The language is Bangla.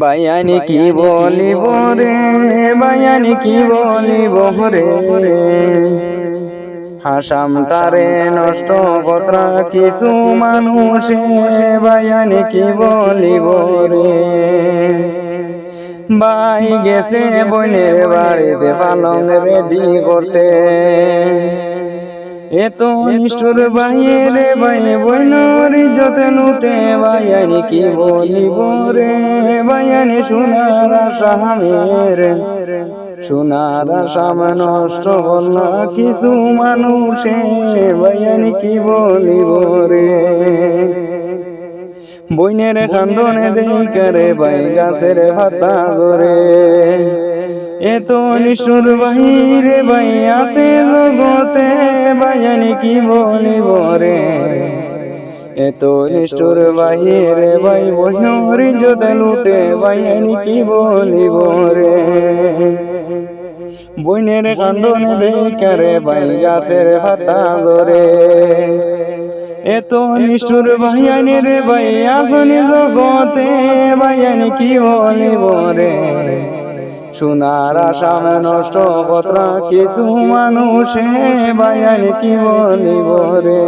বায়ানি কি বলিব রে? বায়ানি কি বলিব রে? হাসাম তারে নষ্ট কতরা কিছু মানুষে বায়ানি কি বলিব রে? বাই গেছে বোনের বাড়িতে পালং রেডি করতে। এত নিষ্ঠুর বাইরে বাই বইনর ইজ্জতে লুটে বাইয়ানি কি বলিব রে? বাইয়ানি সোনার আসামের সোনার আসাম নষ্ট করল কিছু মানুষে বাইয়ানি কি বলিব রে? বইনের খান্দনে দেখারে বাই গাছের হাতা ধরে। এত নিষ্ঠুর বাহিরে বাই আছে জগতে বায়ানি কি বলিব রে? এত নিষ্ঠুর বাহিরে বাই বৈষ্ণর ইজ্জতে লুটে বায়ানি কি বলিব রে? বইনের কান্দনে দেখারে বাই গাছের হাতা ধরে এত নিষ্ঠুর ভাইয়ানি রে ভাই আসনি জগতে ভাইয়ানি কি বলিব রে? সোনার আসামে নষ্ট কতরা কিছু মানুষে ভাইয়ানি কি বলিব রে?